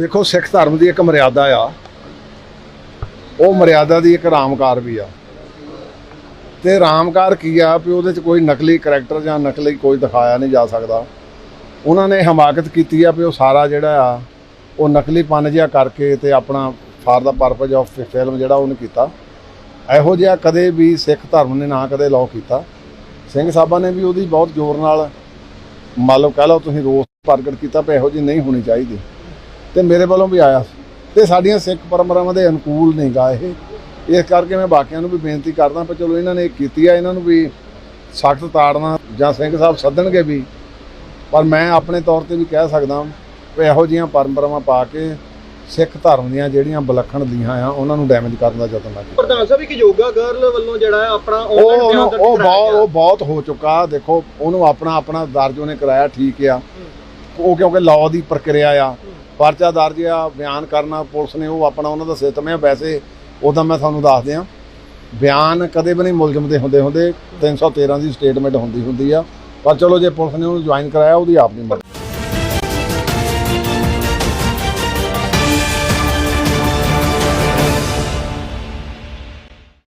ਦੇਖੋ ਸਿੱਖ ਧਰਮ ਦੀ ਇੱਕ ਮਰਿਆਦਾ ਆ। ਉਹ ਮਰਿਆਦਾ ਦੀ ਇੱਕ ਰਾਮਕਾਰ ਵੀ ਆ। ਤੇ ਰਾਮਕਾਰ ਕੀ ਆ ਵੀ ਉਹਦੇ 'ਚ ਕੋਈ ਨਕਲੀ ਕਰੈਕਟਰ ਜਾਂ ਨਕਲੀ ਕੋਈ ਦਿਖਾਇਆ ਨਹੀਂ ਜਾ ਸਕਦਾ। ਉਹਨਾਂ ਨੇ ਹਮਾਕਤ ਕੀਤੀ ਆ ਵੀ ਉਹ ਸਾਰਾ ਜਿਹੜਾ ਆ, ਉਹ ਨਕਲੀ ਪਨ ਜਿਹਾ ਕਰਕੇ ਤੇ ਆਪਣਾ for the purpose of film ਜਿਹੜਾ ਉਹਨੇ ਕੀਤਾ। ਇਹੋ ਜਿਹਾ ਕਦੇ ਵੀ ਸਿੱਖ ਧਰਮ ਨੇ ਨਾ ਕਦੇ ਲਾਅ ਕੀਤਾ। ਸਿੰਘ ਸਾਹਿਬਾਂ ਨੇ ਵੀ ਉਹਦੀ ਬਹੁਤ ਜ਼ੋਰ ਨਾਲ ਮੰਨ ਲਓ ਕਹਿ ਲਓ ਤੁਸੀਂ ਰੋਸ ਪ੍ਰਗਟ ਕੀਤਾ ਵੀ ਇਹੋ ਜਿਹੀ ਨਹੀਂ ਹੋਣੀ ਚਾਹੀਦੀ। ਤੇ ਮੇਰੇ ਵੱਲੋਂ ਵੀ ਆਇਆ ਸੀ। ਤੇ ਸਾਡੀਆਂ ਸਿੱਖ ਪਰੰਪਰਾਵਾਂ ਦੇ ਅਨੁਕੂਲ ਨਹੀਂ ਗਾ ਇਹ। ਇਸ ਕਰਕੇ ਮੈਂ ਬਾਕੀਆਂ ਨੂੰ ਵੀ ਬੇਨਤੀ ਕਰਦਾ ਪਰ ਚਲੋ ਇਹਨਾਂ ਨੇ ਇਹ ਕੀਤੀ ਆ ਇਹਨਾਂ ਨੂੰ ਵੀ ਸਖਤ ਤਾੜਨਾ ਜਾਂ ਸਿੰਘ ਸਾਹਿਬ ਸੱਦਣਗੇ ਵੀ। ਪਰ ਮੈਂ ਆਪਣੇ ਤੌਰ ਤੇ ਵੀ ਕਹਿ ਸਕਦਾ ਵੀ ਇਹੋ ਜਿਹੀਆਂ ਪਰੰਪਰਾਵਾਂ ਪਾ ਕੇ ਸਿੱਖ ਧਰਮ ਦੀਆਂ ਜਿਹੜੀਆਂ ਵਿਲੱਖਣ ਦੀਆਂ ਆ ਉਹਨਾਂ ਨੂੰ ਡੈਮੇਜ ਕਰਨ ਦਾ ਯਤਨ ਨਾ ਕੀਤਾ ਪ੍ਰਧਾਨ ਸਾਹਿਬ ਇੱਕ ਯੋਗਾ ਗਰਲ ਵੱਲੋਂ ਜਿਹੜਾ ਆਪਣਾ ਉਹ ਉਹ ਬਹੁਤ। ਉਹ ਬਹੁਤ ਹੋ ਚੁੱਕਾ ਦੇਖੋ ਉਹਨੂੰ ਆਪਣਾ ਆਪਣਾ ਦਰਜ ਉਹਨੇ ਕਰਾਇਆ ਠੀਕ ਆ। ਉਹ ਕਿਉਂਕਿ ਲਾਅ ਦੀ ਪ੍ਰਕਿਰਿਆ ਆ ਪਰਚਾ ਦਰਜ ਆ, ਬਿਆਨ ਕਰਨਾ, ਪੁਲਿਸ ਨੇ ਉਹ ਆਪਣਾ ਉਹਨਾਂ ਦਾ ਸਿਸਟਮ ਹੈ ਵੈਸੇ ਉਹਦਾ ਮੈਂ ਤੁਹਾਨੂੰ ਦੱਸ ਦਿਆਂ। ਬਿਆਨ ਕਦੇ ਵੀ ਨਹੀਂ ਮੁਲਜ਼ਮ ਦੇ ਹੁੰਦੇ ਹੁੰਦੇ 313 ਦੀ ਸਟੇਟਮੈਂਟ ਹੁੰਦੀ ਹੁੰਦੀ ਆ। ਪਰ ਚਲੋ ਜੇ ਪੁਲਿਸ ਨੇ ਉਹਨੂੰ ਜੁਆਇਨ ਕਰਾਇਆ, ਉਹਦੀ ਆਪਣੀ ਮਰਜ਼ੀ।